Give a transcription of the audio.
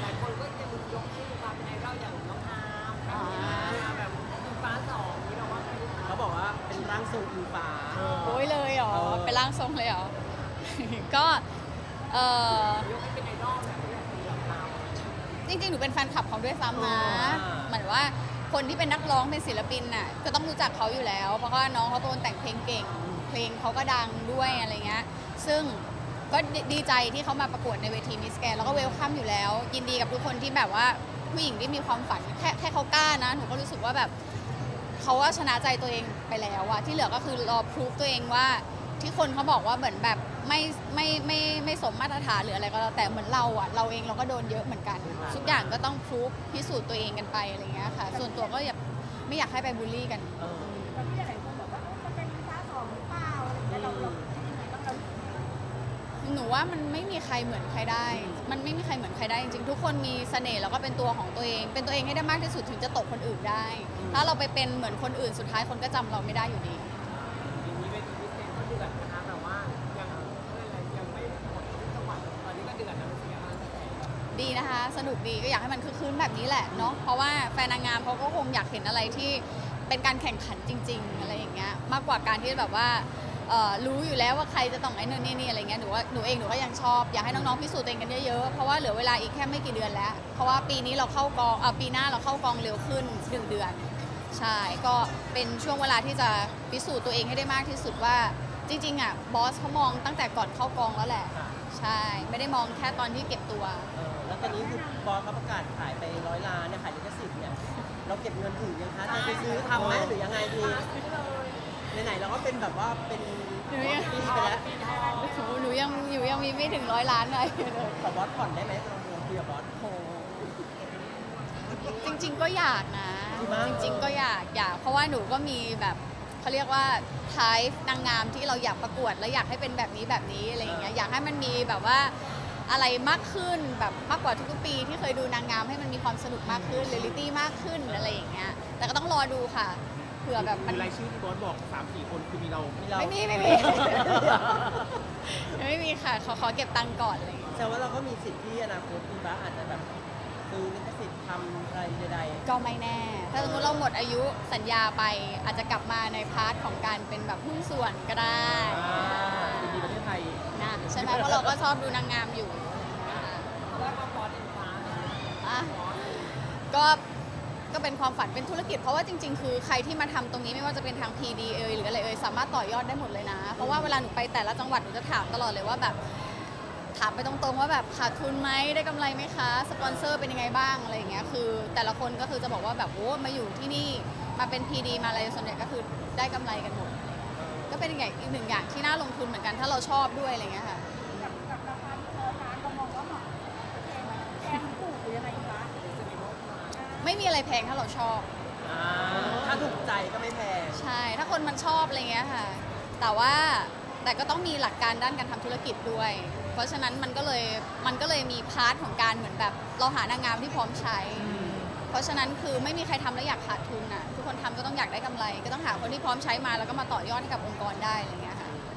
หลายคนก็จะยกให้ความเป็นไอดอลอย่างน้องอาร์มอ่าแบบอิงฟ้าสองนี่เราว่าไงลูกเขาบอกว่าเป็นร่างทรงอิงฟ้า โอ้ยเลยเหรอ เออ เป็นร่างทรงเลยเหรอ ก็เออยกให้เป็นไอดอลแบบนี้แบบนี้แบบเราจริงๆ หนูเป็นแฟนคลับเขาด้วยซ้ำนะอ่าเหมือนว่าคนที่เป็นนักร้องเป็นศิลปินน่ะก็ต้องรู้จักเขาอยู่แล้ว เพราะว่าน้องเขาเป็นคนแต่งเพลงเก่ง เพลงเขาก็ดังด้วยอะไรเงี้ย ซึ่ง ก็ดีใจที่เขามาประกวดในเวทีมิสแกนแล้วก็เวลคัมอยู่แล้ว ยินดีกับทุกคนที่แบบว่าผู้หญิงที่มีความฝันแค่แค่เขากล้านะ หนูก็รู้สึกว่าแบบเขาว่าชนะใจตัวเองไปแล้วอะที่เหลือก็คือรอพรูฟตัวเองว่า ที่คนเขาบอกว่าเหมือนแบบไม่ไม่ไม่ไม่สมมาตรฐานหรืออะไรก็แล้วแต่เหมือนเราอะเราเองเราก็โดนเยอะเหมือนกัน ทุกอย่างก็ต้องพรูฟพิสูจน์ตัวเองกันไปอะไรเงี้ยค่ะ ส่วนตัวก็อย่าไม่อยากให้ไปบูลลี่กัน เออ ว่ามันไม่มีใครเหมือนใครได้ มันไม่มีใครเหมือนใครได้จริงๆ ทุกคนมีเสน่ห์แล้วก็เป็นตัวของตัวเอง เป็นตัวเองให้ได้มากที่สุดถึงจะตกคนอื่นได้ ถ้าเราไปเป็นเหมือนคนอื่นสุดท้ายคนก็จำเราไม่ได้อยู่ดี อย่างนี้เป็นพิเศษก็เดือดนะคะแบบว่ายังอะไรยังไม่หมดทุกจังหวัดตอนนี้ก็เดือดนะเป็นเสียงกระแสดีนะคะ สนุกดีก็อยากให้มันคือคืนแบบนี้แหละเนาะเพราะว่าแฟนนางงามเขาก็คงอยากเห็นอะไรที่เป็นการแข่งขันจริง ๆ อะไรอย่างเงี้ยมากกว่าการที่แบบว่า เอ่อรู้อยู่แล้วว่าใครจะต้องไอ้นู่นนี่นี่อะไรเงี้ยหนูว่าหนูเองหนูก็ยังชอบอยากให้น้องๆพิสูจน์ตัวเองกันเยอะๆเพราะว่าเหลือเวลาอีกแค่ไม่กี่เดือนแล้ว เพราะว่าปีนี้เราเข้ากองเอ่อปีหน้าเราเข้ากองเร็วขึ้นหนึ่งเดือน ใช่ ก็เป็นช่วงเวลาที่จะพิสูจน์ตัวเองให้ได้มากที่สุดว่าจริงๆอะบอสเขามองตั้งแต่ก่อนเข้ากองแล้วแหละ ใช่ ไม่ได้มองแค่ตอนที่เก็บตัว เออแล้วตอนนี้คือบอสเขาประกาศขายไปร้อยล้านเนี่ยขายลิขสิทธิ์เนี่ยเราเก็บเงินถึงยังคะจะไปซื้อทำไหมหรือยังไงดี ไหนๆเราก็เป็นแบบว่าเป็นหนูยังปีไปแล้วโอ้โหหนูยังอยู่ยังมีไม่ถึงร้อยล้านเลยเลยขอบอสผ่อนได้ไหมลองลองคุยกับบอส โหจริง ๆ ก็อยากนะ จริงปะจริง ๆ ก็อยากอยาก เพราะว่าหนูก็มีแบบเขาเรียกว่าทายนางงามที่เราอยากประกวด แล้วอยากให้เป็นแบบนี้แบบนี้อะไรอย่างเงี้ยอยากให้มันมีแบบว่าอะไรมากขึ้นแบบมากกว่าทุกๆปี ที่เคยดูนางงามให้มันมีความสนุกมากขึ้นเรียลลิตี้มากขึ้นอะไรอย่างเงี้ยแต่ก็ต้องรอดูค่ะ เผื่อแบบมันรายชื่อที่บอสบอก3 4คนคือมีเรา มีเราไม่มีไม่มีไม่มีค่ะขอขอเก็บตังค์ก่อนอะไรอย่างเลยแสดงว่าเราก็มีสิทธิ์ที่อนาคตคุณบ้าอาจจะแบบซื้อลิขสิทธิ์ทำอะไรใดก็ไม่แน่ ถ้าสมมติเราหมดอายุสัญญาไปอาจจะกลับมาในพาร์ทของการเป็นแบบหุ้นส่วนก็ได้ๆอ่ายินดีประเทศไทย นะใช่ไหมเพราะเราก็ชอบดูนางงามอยู่นะคะแล้วก็บอสอิงฟ้าอะก็ ก็เป็นความฝันเป็นธุรกิจ เพราะว่าจริง ๆ คือใครที่มาทำตรงนี้ไม่ว่าจะเป็นทาง PD เอยหรืออะไรเอยสามารถต่อยอดได้หมดเลยนะ เพราะว่าเวลาหนูไปแต่ละจังหวัดหนูจะถามตลอดเลยว่าแบบถามไปตรงๆว่าแบบขาดทุนไหมได้กำไรไหมคะสปอนเซอร์เป็นยังไงบ้างอะไรอย่างเงี้ยคือ แต่ละคนก็คือจะบอกว่าแบบโอ้มาอยู่ที่นี่มาเป็น PD มาอะไรส่วนใหญ่ก็คือได้กำไรกันหมดก็เป็นอย่างอีกหนึ่งอย่างที่น่าลงทุนเหมือนกันถ้าเราชอบด้วยอะไรเงี้ยค่ะ กับกับราคาที่เธอร้านเรามองว่าเหมาะแพงไหมแพงถูกหรือยังไงฟ้า ไม่มีอะไรแพงถ้าเราชอบ อ่าถ้าถูกใจก็ไม่แพงใช่ ถ้าคนมันชอบอะไรเงี้ยค่ะ แต่ว่าแต่ก็ต้องมีหลักการด้านการทำธุรกิจด้วย เพราะฉะนั้นมันก็เลยมันก็เลยมีพาร์ทของการเหมือนแบบ เราหานางงามที่พร้อมใช้ เพราะฉะนั้นคือไม่มีใครทำแล้วอยากขาดทุนอะ ทุกคนทำก็ต้องอยากได้กำไร ก็ต้องหาคนที่พร้อมใช้มาแล้วก็มาต่อยอดให้กับองค์กรได้อะไรเงี้ย